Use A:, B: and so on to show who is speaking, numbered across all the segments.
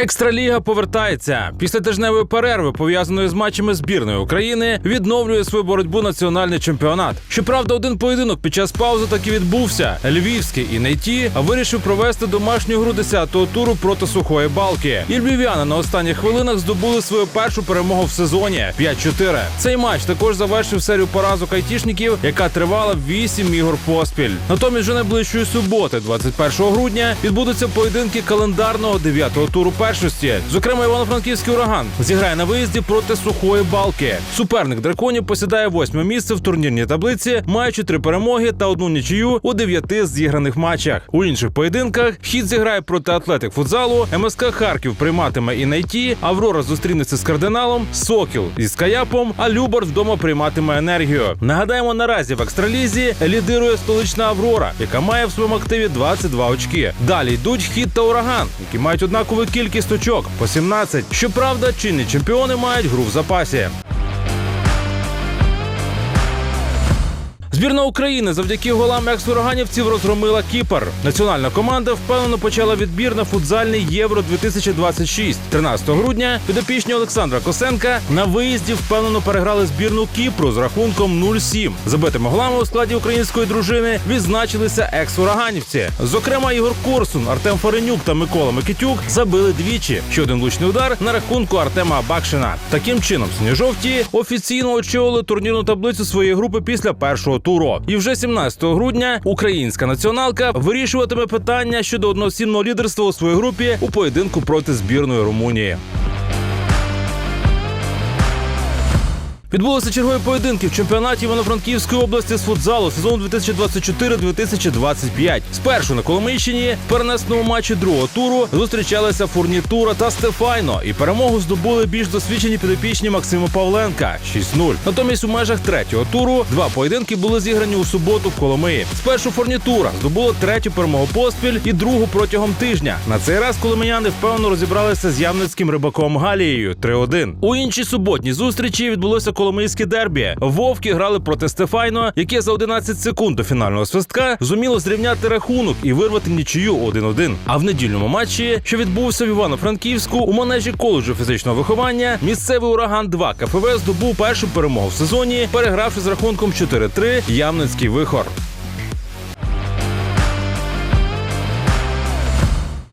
A: Екстраліга повертається після тижневої перерви, пов'язаної з матчами збірної України, відновлює свою боротьбу національний чемпіонат. Щоправда, один поєдинок під час паузи таки відбувся. Львівський і Нейті вирішив провести домашню гру 10-го туру проти сухої балки. І львів'яни на останніх хвилинах здобули свою першу перемогу в сезоні 5-4. Цей матч також завершив серію поразок айтішників, яка тривала 8 ігор поспіль. Натомість вже найближчої суботи, 21 грудня, відбудуться поєдинки календарного 9-го туру першості. Зокрема, Івано-Франківський ураган зіграє на виїзді проти сухої балки. Суперник драконів посідає восьме місце в турнірній таблиці, маючи три перемоги та одну нічию у дев'яти зіграних матчах. У інших поєдинках хід зіграє проти атлетик футзалу, МСК Харків прийматиме і найті, Аврора зустрінеться з кардиналом, Сокіл із Каяпом, а Любар вдома прийматиме енергію. Нагадаємо, наразі в екстралізі лідирує столична Аврора, яка має в своєму активі 22 очки. Далі йдуть хід та ураган, які мають однакову кількість очок по 17. Щоправда, чинні чемпіони мають гру в запасі. Збірна України завдяки голам екс-ураганівців розгромила Кіпр. Національна команда впевнено почала відбір на футзальний Євро 2026. 13 грудня підопічні Олександра Косенка на виїзді впевнено переграли збірну Кіпру з рахунком 0-7. Забитими голами у складі української дружини відзначилися екс-ураганівці. Зокрема, Ігор Корсун, Артем Фаренюк та Микола Микитюк забили двічі. Ще один влучний удар на рахунку Артема Бакшина. Таким чином, синьо-жовті офіційно очолили турнірну таблицю своєї групи після першого. І вже 17 грудня українська націоналка вирішуватиме питання щодо одноосібного лідерства у своїй групі у поєдинку проти збірної Румунії. Відбулися чергові поєдинки в чемпіонаті Івано-Франківської області з футзалу сезону 2024-2025. Спершу на Коломийщині в перенесному матчі другого туру зустрічалися Фурнітура та Стефайно, і перемогу здобули більш досвідчені підопічні Максима Павленка 6-0. Натомість у межах третього туру два поєдинки були зіграні у суботу в Коломиї. Спершу Фурнітура здобула третю перемогу поспіль і другу протягом тижня. На цей раз коломияни впевнено розібралися з явницьким рибаком Галією 3-1. У іншій суботній зустрічі відбулося коломийське дербі. Вовки грали проти Стефайно, яке за 11 секунд до фінального свистка зуміло зрівняти рахунок і вирвати нічию 1-1. А в недільному матчі, що відбувся в Івано-Франківську, у манежі коледжу фізичного виховання, місцевий ураган 2 КФВ здобув першу перемогу в сезоні, перегравши з рахунком 4-3 Ямницький вихор.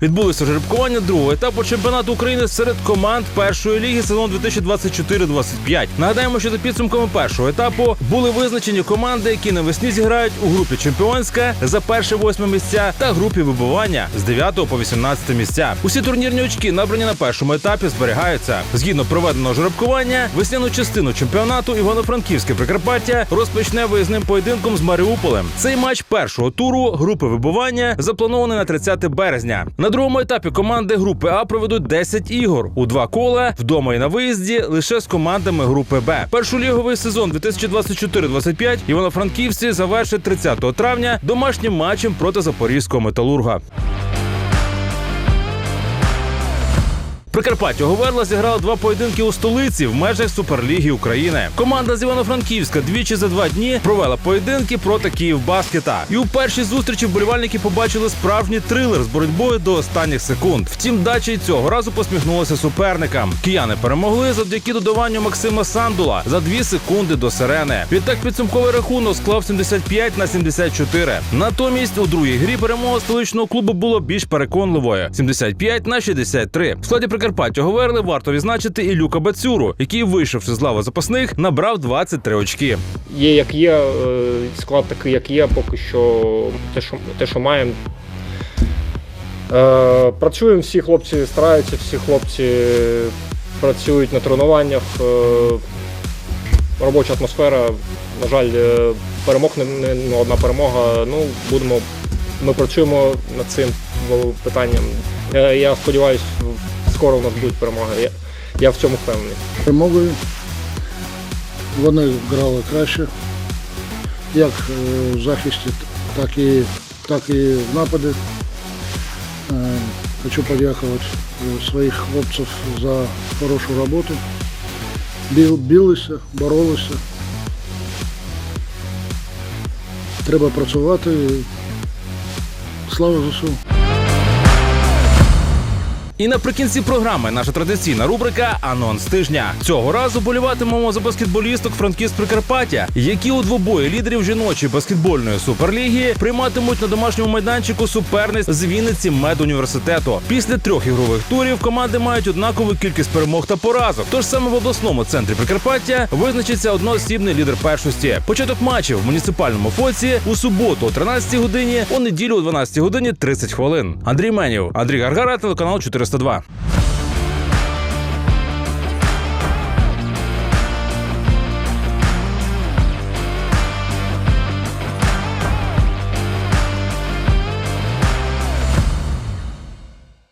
A: Відбулося жеребкування другого етапу чемпіонату України серед команд першої ліги сезону 2024-25. Нагадаємо, що за підсумками першого етапу були визначені команди, які навесні зіграють у групі чемпіонська за перше восьме місця та групі вибування з 9 по 18 місця. Усі турнірні очки набрані на першому етапі зберігаються. Згідно проведеного жеребкування, весняну частину чемпіонату Івано-Франківське Прикарпаття розпочне виїзним поєдинком з Маріуполем. Цей матч першого туру групи вибування запланований на 30 березня. На другому етапі команди групи А проведуть 10 ігор у два кола вдома і на виїзді лише з командами групи Б. Першоліговий сезон 2024-25 Івано-Франківці завершить 30 травня домашнім матчем проти запорізького металурга. Прикарпаття Говерла зіграла два поєдинки у столиці в межах Суперліги України. Команда з Івано-Франківська двічі за два дні провела поєдинки проти Київбаскета. І у першій зустрічі вболівальники побачили справжній трилер з боротьбою до останніх секунд. Втім, дача й цього разу посміхнулася суперникам. Кияни перемогли завдяки додаванню Максима Сандула за дві секунди до сирени. Відтак підсумковий рахунок склав 75 на 74. Натомість у другій грі перемога столичного клубу було більш переконливою 75 на 63. В складі Прикарпаття Говерли варто відзначити і Люка Бацюру, який, вийшовши з лави запасних, набрав 23 очки.
B: Є як є, е, склад такий, як є, поки що те, що, те, що маємо. Е, Працюємо, всі хлопці стараються, всі хлопці працюють на тренуваннях. е, Робоча атмосфера. На жаль, перемог не, не одна перемога. Ну, будемо, ми працюємо над цим питанням. Е, Я сподіваюся, скоро у нас будуть перемоги. Я, я в цьому впевнений.
C: перемогою. Вони грали краще, як е, в захисті, так і, так і в нападі. Е, Хочу подякувати е, своїх хлопців за хорошу роботу. Білися, боролися. Треба працювати. Слава ЗСУ!
A: І наприкінці програми наша традиційна рубрика Анонс тижня. Цього разу боліватимемо за баскетболісток Франківськ Прикарпаття, які у двобої лідерів жіночої баскетбольної суперліги прийматимуть на домашньому майданчику суперниць з Вінниці медуніверситету. Після трьох ігрових турів команди мають однакову кількість перемог та поразок. Тож саме в обласному центрі Прикарпаття визначиться одноосібний лідер першості. Початок матчів в муніципальному фоці у суботу о 13 годині, у неділю о 12 годині 30 хвилин. Андрій Менів, Андрій Гаргара, телеканал 402.